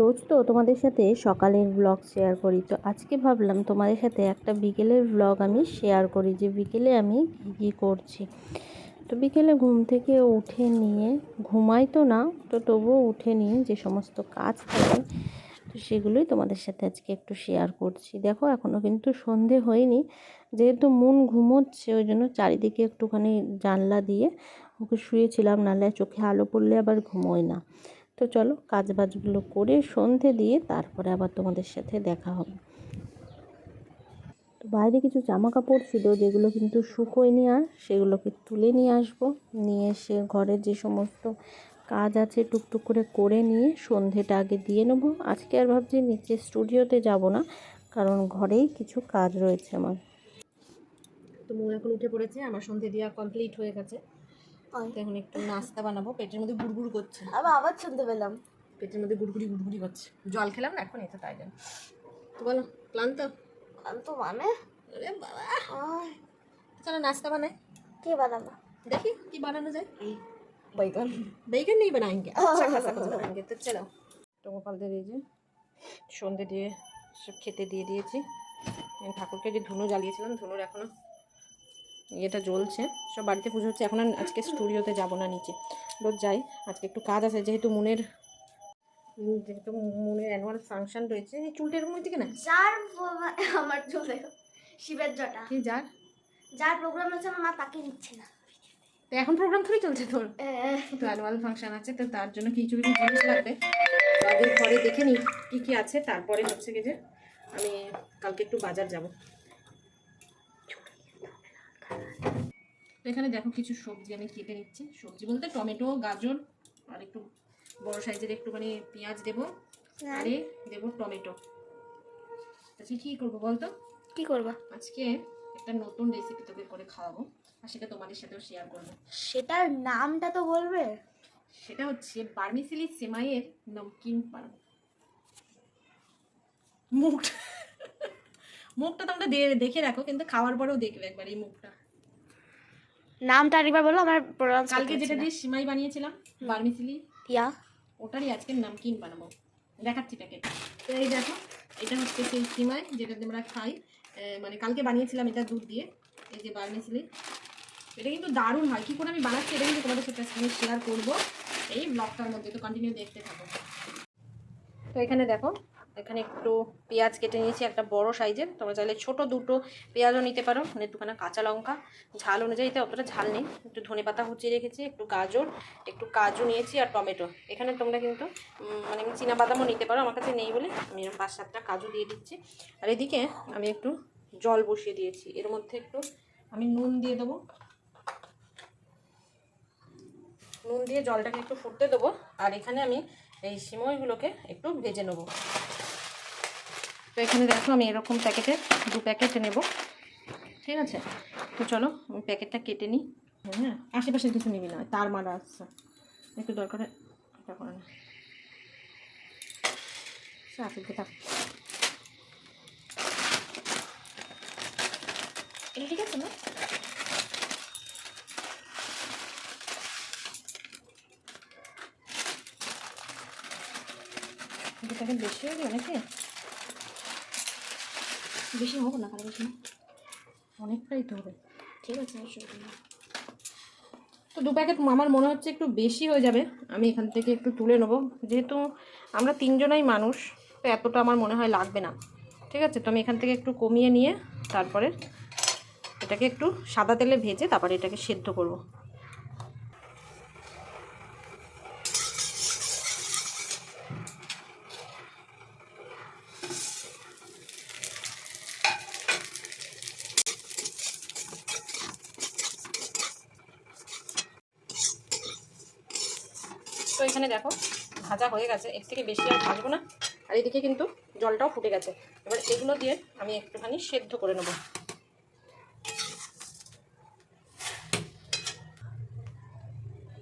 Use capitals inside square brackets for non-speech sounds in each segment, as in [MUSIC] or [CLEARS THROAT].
রোজ তো তোমাদের সাথে সকালের ব্লগ শেয়ার করি। তো আজকে ভাবলাম তোমাদের সাথে একটা বিকেলের ব্লগ আমি শেয়ার করি যে বিকেলে আমি কী কী করছি। তো বিকেলে ঘুম থেকে উঠে নিয়ে, ঘুমাই তো না, তো তবুও উঠে নিয়ে যে সমস্ত কাজ থাকে, তো সেগুলোই তোমাদের সাথে আজকে একটু শেয়ার করছি। দেখো এখনও কিন্তু সন্ধে হয়নি, যেহেতু মন ঘুমোচ্ছে, ওই জন্য চারিদিকে একটুখানি জানলা দিয়ে ওকে শুয়েছিলাম, নাহলে চোখে আলো পড়লে আবার ঘুমোয় না। তো চলো কাজ বাজগুলো করে সন্ধে দিয়ে তারপরে আবার তোমাদের সাথে দেখা হবে। তো বাইরে কিছু জামা কাপড় ছিল যেগুলো কিন্তু শুকোয়নি আর, সেগুলোকে তুলে নিয়ে আসব। নিয়ে এসে ঘরে যে সমস্ত কাজ আছে টুকটুক করে করে নিয়ে সন্ধেটা আগে দিয়ে নেব। আজকে আর ভাবছি নিচে স্টুডিওতে যাব না, কারণ ঘরেই কিছু কাজ রয়েছে আমার। তো মু এখন উঠে পড়েছে, আমার সন্ধে দেওয়া কমপ্লিট হয়ে গেছে। এখন একটু নাস্তা বানাবো পেটের মধ্যে গুড়গুড় করছে। আবার আবার শুনতে পেলাম। পেটের মধ্যে গুড়গুড়ি গুড়গুড়ি করছে। জল খেলাম না এখন এটা তাই জন্য তো বলো ক্লান্ত? ক্লান্ত মানে? আরে বাবা। চলো নাস্তা বানাই। কি বানাবো? দেখি कि বানানো যায়। বেগুন बैगन नहीं बनाएंगे अच्छा खासा कुछ बनाएंगे तो चलो তো গোপালদের এই সন্ধে দিয়ে সব খেতে দিয়ে দিয়েছি। ঠাকুরকে যে ধুনো জ্বালিয়েছিলাম ধুনোর এখনও ইয়েটা জ্বলছে। সব বাড়িতে পুজো হচ্ছে। এখন আজকে স্টুডিওতে যাব না নিচে। রোজ যাই। আজকে একটু কাজ আছে। যেহেতু মনের যেহেতু মনের অ্যানুয়াল ফাংশন রয়েছে। এই চুলটা এরকম থেকে না? যার আমার চলে। শিবের জটা। কি যার? যার প্রোগ্রাম আছে আমার মা তাকে নিচ্ছে না। তো এখন প্রোগ্রাম থোড়ি চলছে তোর? তো অ্যানুয়াল ফাংশন আছে তো তার জন্য কিছু কিছু জিনিস লাগবে। আগে ঘরে দেখে নিই কী কী আছে। তারপরে হচ্ছে কি যে আমি কালকে একটু বাজার যাব। তো এখানে দেখো কিছু সবজি আমি কেটে নিচ্ছি। সবজি বলতে টমেটো গাজর আর একটু বড় সাইজের একটুখানি পেঁয়াজ দেবো আর দেবো টমেটো। আচ্ছা কী করব বলতো? কি করবা? আজকে একটা নতুন রেসিপি তোকে করে খাওয়াবো আর সেটা তোমাদের সাথেও শেয়ার করব। সেটার নামটা তো বলবে। সেটা হচ্ছে বার্মিসিলি সেমাইয়ের নমকিন বানাবো মুখটা মুখটা তোমরা দেখে রাখো কিন্তু খাওয়ার পরেও দেখবে একবার এই মুখটা। নামটা আরেকবার বলো আমার প্রোগ্রাম কালকে যেটা দিয়ে সিমাই বানিয়েছিলাম বার্মিসিলি ইয়া। ওটারই আজকে নামকিন বানাবো। দেখাচ্ছি প্যাকেট তো এই দেখো এটা হচ্ছে সেই সিমাই যেটা দিয়ে আমরা খাই। মানে কালকে বানিয়েছিলাম এটা দুধ দিয়ে এই যে বার্মিসিলি এটা কিন্তু দারুণ হয়। কী করে আমি বানাচ্ছি এটা কিন্তু তোমাদের সাথে আমি শেয়ার করব। এই ব্লগটার মধ্যে তো কন্টিনিউ দেখতে থাকো। তো এখানে দেখো এখানে একটু পেঁয়াজ কেটে নিয়েছি, একটা বড় সাইজের। তোমরা চাইলে ছোট দুটো পেঁয়াজও নিতে পারো মানে দুখানা কাঁচা লঙ্কা। ঝাল অনুযায়ী তো অতটা ঝাল নেই। একটু ধনে পাতা কুচিয়ে রেখেছি, একটু গাজর, একটু কাজু নিয়েছি আর টমেটো। এখানে তোমরা কিন্তু মানে চীনা বাদামও নিতে পারো, আমার কাছে নেই বলে আমি পাঁচ সাতটা কাজু দিয়ে দিচ্ছি। আর এদিকে আমি একটু জল বসিয়ে দিয়েছি। এর মধ্যে একটু আমি নুন দিয়ে দেবো। নুন দিয়ে জলটাকে একটু ফুটতে দেবো। আর এখানে আমি এই সিমইগুলোকে একটু ভেজে নেব। তো এখানে দেখো আমি এরকম প্যাকেটের দু প্যাকেট নেব। ঠিক আছে? তো চলো, আমি প্যাকেটটা কেটে নিই। হ্যাঁ আশেপাশে কিছু নিবি না, তার মারা আসছে একটু দরকার এটা করে না। ঠিক আছে না? দু প্যাকেট বেশি হয়ে গেল নাকি? বেশি হোক না কারও বেশি না। অনেকটাই তো হবে। ঠিক আছে অসুবিধা। তো দু প্যাকেট আমার মনে হচ্ছে একটু বেশি হয়ে যাবে। আমি এখান থেকে একটু তুলে নেব। যেহেতু আমরা তিনজনাই মানুষ তো এতটা আমার মনে হয় লাগবে না। ঠিক আছে তো আমি এখান থেকে একটু কমিয়ে নিয়ে তারপরে এটাকে একটু সাদা তেলে ভেজে তারপরে এটাকে সেদ্ধ করব। তো এখানে দেখো, ভাজা হয়ে গেছে। এর থেকে বেশি আর ভাজবো না। আর এদিকে কিন্তু জলটাও ফুটে গেছে। এবার এগুলো দিয়ে আমি একটুখানি সেদ্ধ করে নেব।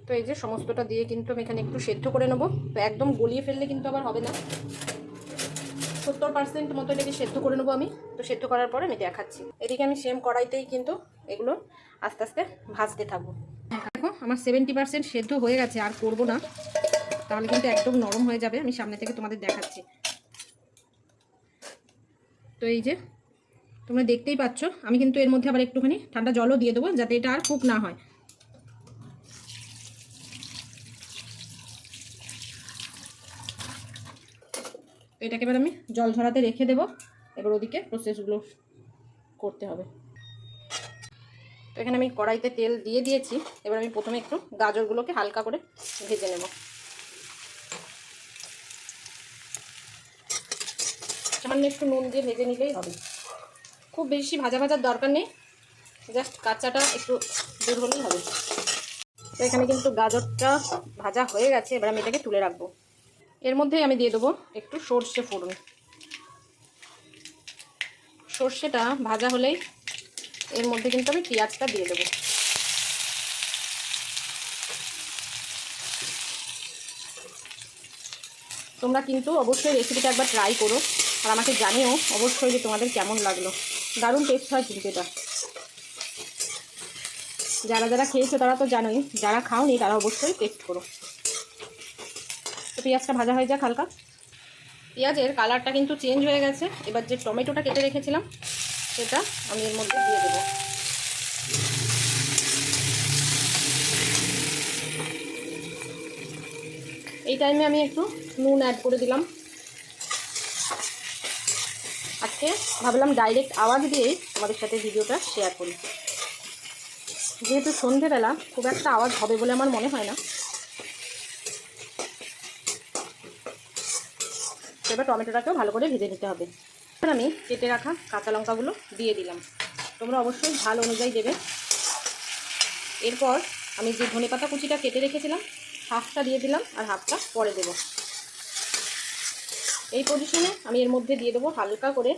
তো এই যে সমস্তটা দিয়ে কিন্তু আমি এখানে একটু সেদ্ধ করে নেব। তো একদম গলিয়ে ফেললে কিন্তু আবার হবে না। সত্তর পার্সেন্ট মতো এটাকে সেদ্ধ করে নেব আমি। তো সেদ্ধ করার পরে আমি দেখাচ্ছি। এদিকে আমি সেম কড়াইতেই কিন্তু এগুলো আস্তে আস্তে ভাজতে থাকব। দেখো, আমার সেভেন্টি পার্সেন্ট সেদ্ধ হয়ে গেছে, আর করব না। তাহলে কিন্তু একদম নরম হয়ে যাবে, আমি সামনে থেকে তোমাদের দেখাচ্ছি। তো এই যে, তোমরা দেখতেই পাচ্ছ, আমি কিন্তু এর মধ্যে আবার একটুখানি ঠান্ডা জলও দিয়ে দেবো, যাতে এটা আর কুক না হয়। এটাকে এবার আমি জল ঝরাতে রেখে দেবো, এবার ওদিকে প্রসেসগুলো করতে হবে। তো এখানে আমি কড়াইতে তেল দিয়ে দিয়েছি। এবার আমি প্রথমে একটু গাজরগুলোকে হালকা করে ভেজে নেব। সামান্য একটু নুন দিয়ে ভেজে নিলেই হবে। খুব বেশি ভাজা ভাজার দরকার নেই। জাস্ট কাঁচাটা একটু দূর হলেই হবে। তো এখানে কিন্তু গাজরটা ভাজা হয়ে গেছে। এবার আমি এটাকে তুলে রাখব। এর মধ্যেই আমি দিয়ে দেবো একটু সর্ষে ফোড়ন। সর্ষেটা ভাজা হলেই এর মধ্যে কিন্তু আমি পেঁয়াজটা দিয়ে দেবো। তোমরা কিন্তু অবশ্যই রেসিপিটা একবার ট্রাই করো আর আমাকে জানিও অবশ্যই যে তোমাদের কেমন লাগল। দারুণ টেস্ট হয় কিন্তু এটা যারা যারা খেয়েছো তারা তো জানোই, যারা খাওনি তারা অবশ্যই টেস্ট করো। তো পেঁয়াজটা ভাজা হয়ে যাক হালকা। পেঁয়াজের কালারটা কিন্তু চেঞ্জ হয়ে গেছে। এবার যে টমেটোটা কেটে রেখেছিলাম সেটা আমি এর মধ্যে দিয়ে দেবো। এই টাইমে আমি একটু নুন অ্যাড করে দিলাম। আজকে ভাবলাম ডাইরেক্ট আওয়াজ দিয়েই তোমাদের সাথে ভিডিওটা শেয়ার করি। যেহেতু সন্ধেবেলা, খুব একটা আওয়াজ হবে বলে আমার মনে হয় না। এবার টমেটোটাকেও ভালো করে ভেজে নিতে হবে। আমি কেটে রাখা কাঁচা লঙ্কাগুলো দিয়ে দিলাম। তোমরা অবশ্যই ঝাল অনুযায়ী দেবে। এরপর আমি যে ধনে পাতা কুচিটা কেটে রেখেছিলাম, হাফটা দিয়ে দিলাম আর হাফটা পরে দেব। এই পজিশনে আমি এর মধ্যে দিয়ে দেবো হালকা করে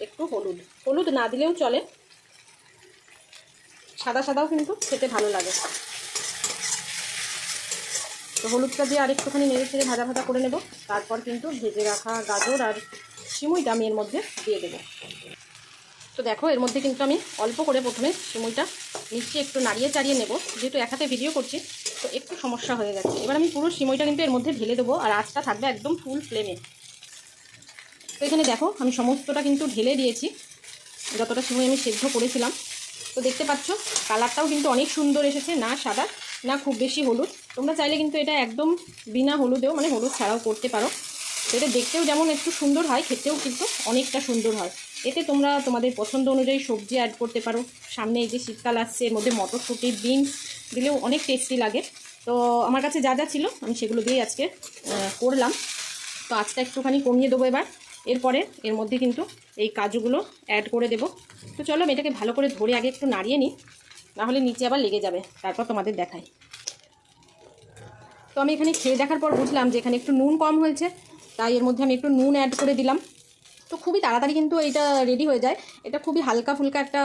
একটু হলুদ। হলুদ না দিলেও চলে। সাদা সাদাও কিন্তু খেতে ভালো লাগে। তো হলুদটা দিয়ে আরেকটুখানি নেড়ে ছেড়ে ভাজা ভাজা করে নেব। তারপর কিন্তু ভেজে রাখা গাজর আর সিমুইটা আমি এর মধ্যে দিয়ে দেবো। তো দেখো, এর মধ্যে কিন্তু আমি অল্প করে প্রথমে সিমুইটা নিচে একটু নাড়িয়ে চাড়িয়ে নেব। যেহেতু এক হাতে ভিডিও করছি, তো একটু সমস্যা হয়ে গেছে। এবার আমি পুরো সিমুইটা কিন্তু এর মধ্যে ঢেলে দেবো আর আঁচটা থাকবে একদম ফুল ফ্লেমে তো এখানে দেখো, আমি সমস্তটা কিন্তু ঢেলে দিয়েছি। যতটা সিমুই আমি সেদ্ধ করেছিলাম। তো দেখতে পাচ্ছ, কালারটাও কিন্তু অনেক সুন্দর এসেছে, না সাদা, না খুব বেশি হলুদ। তোমরা চাইলে কিন্তু এটা একদম বিনা হলুদেও মানে হলুদ ছাড়াও করতে পারো। তো এটা দেখতেও যেমন একটু সুন্দর হয়, খেতেও কিন্তু অনেকটা সুন্দর হয়। এতে তোমরা তোমাদের পছন্দ অনুযায়ী সবজি অ্যাড করতে পারো। সামনে এই যে শীতকাল আসছে, এর মধ্যে মটরশুঁটি, বিনস দিলেও অনেক টেস্টি লাগে। তো আমার কাছে যা যা ছিল, আমি সেগুলো দিয়েই আজকে করলাম। তো আজটা একটুখানি কমিয়ে দেবো এবার। এরপরে এর মধ্যে কিন্তু এই কাজুগুলো অ্যাড করে দেবো। তো চলো আমি এটাকে ভালো করে ধরে আগে একটু নাড়িয়ে নিই, নাহলে নিচে আবার লেগে যাবে। তারপর তোমাদের দেখাই। তো আমি এখানে খেয়ে দেখার পর বুঝলাম যে এখানে একটু নুন কম হয়েছে। তাই এর মধ্যে আমি একটু নুন অ্যাড করে দিলাম। তো খুবই তাড়াতাড়ি কিন্তু এটা রেডি হয়ে যায়। এটা খুবই হালকা ফুলকা একটা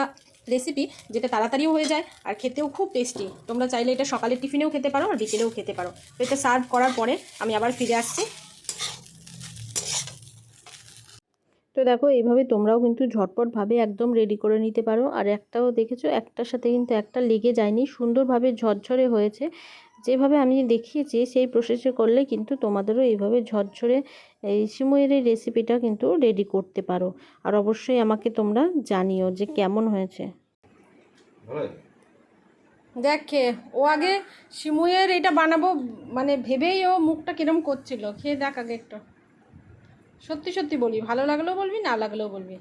রেসিপি যেটা তাড়াতাড়িও হয়ে যায় আর খেতেও খুব টেস্টি তোমরা চাইলে এটা সকালের টিফিনেও খেতে পারো আর বিকেলেও খেতে পারো। তো এটা সার্ভ করার পরে আমি আবার ফিরে আসছি। তো দেখো, এইভাবে তোমরাও কিন্তু ঝটপটভাবে একদম রেডি করে নিতে পারো। আর একটাও দেখেছ, একটার সাথে কিন্তু একটা লেগে যায়নি। সুন্দরভাবে ঝরঝরে হয়েছে। যেভাবে আমি দেখিয়েছি সেই প্রসেসে করলে কিন্তু তোমাদেরও এইভাবে ঝরঝরে এই সিমইয়ের এই রেসিপিটা কিন্তু রেডি করতে পারো। আর অবশ্যই আমাকে তোমরা জানিও যে কেমন হয়েছে। দেখ ও আগে সিমুয়ের এটা বানাবো মানে ভেবেই ও মুখটা কিরম করছিল। খেয়ে দেখ আগে একটু। সত্যি সত্যি বলি ভালো লাগলেও বলবি না লাগলেও বলবি।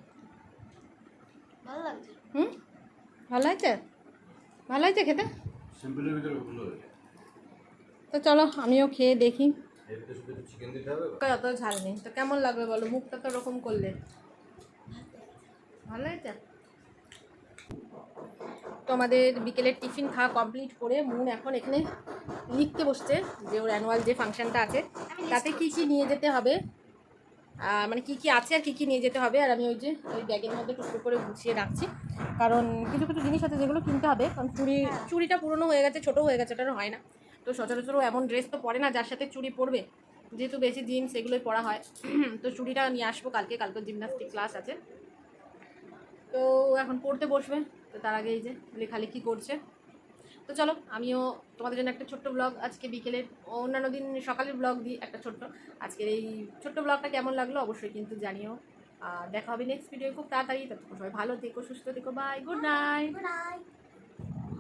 ভালো লাগছে। হুম? ভালো হয়েছে ভালো হয়েছে খেতে? সিম্পলের ভিতরে ভুল হয়েছে তো চলো আমিও খেয়ে দেখি। অত ঝাল নেই। তো কেমন লাগবে বলো? মুখটা তো ওরকম করলে। ভালো হয়েছে? তো আমাদের বিকেলের টিফিন খাওয়া কমপ্লিট করে মুন এখন এখানে লিখতে বসছে যে ওর অ্যানুয়াল যে ফাংশনটা আছে তাতে কি কি নিয়ে যেতে হবে? মানে কি কি আছে আর কি কি নিয়ে যেতে হবে? আর আমি ওই যে ওই ব্যাগের মধ্যে টুকরো করে গুছিয়ে রাখছি। কারণ কিছু কিছু জিনিস আছে যেগুলো কিনতে হবে। কারণ চুড়ি চুড়িটা পুরনো হয়ে গেছে ছোটো হয়ে গেছে ওটা হয় না। তো সচরাচর ও এমন ড্রেস তো পরে না, যার সাথে চুড়ি পরবে। যেহেতু বেশি জিন্স এগুলোই পরা হয়। [CLEARS THROAT] তো চুড়িটা নিয়ে আসব কালকে কালকে জিমনাস্টিক ক্লাস আছে। তো এখন পড়তে বসবে, তো তার আগে এই যে লেখালেখি করছে। তো চলো, আমিও তোমাদের জন্য একটা ছোট্ট ব্লগ আজকে বিকেলের অন্যান্য দিন সকালের ব্লগ দিই, একটা ছোট্ট। আজকের এই ছোট্ট ব্লগটা কেমন লাগল অবশ্যই কিন্তু জানিও। দেখা হবে নেক্সট ভিডিও খুব তাড়াতাড়ি, ততক্ষণ সবাই ভালো থেকো, সুস্থ থেকো বাই গুড নাইট.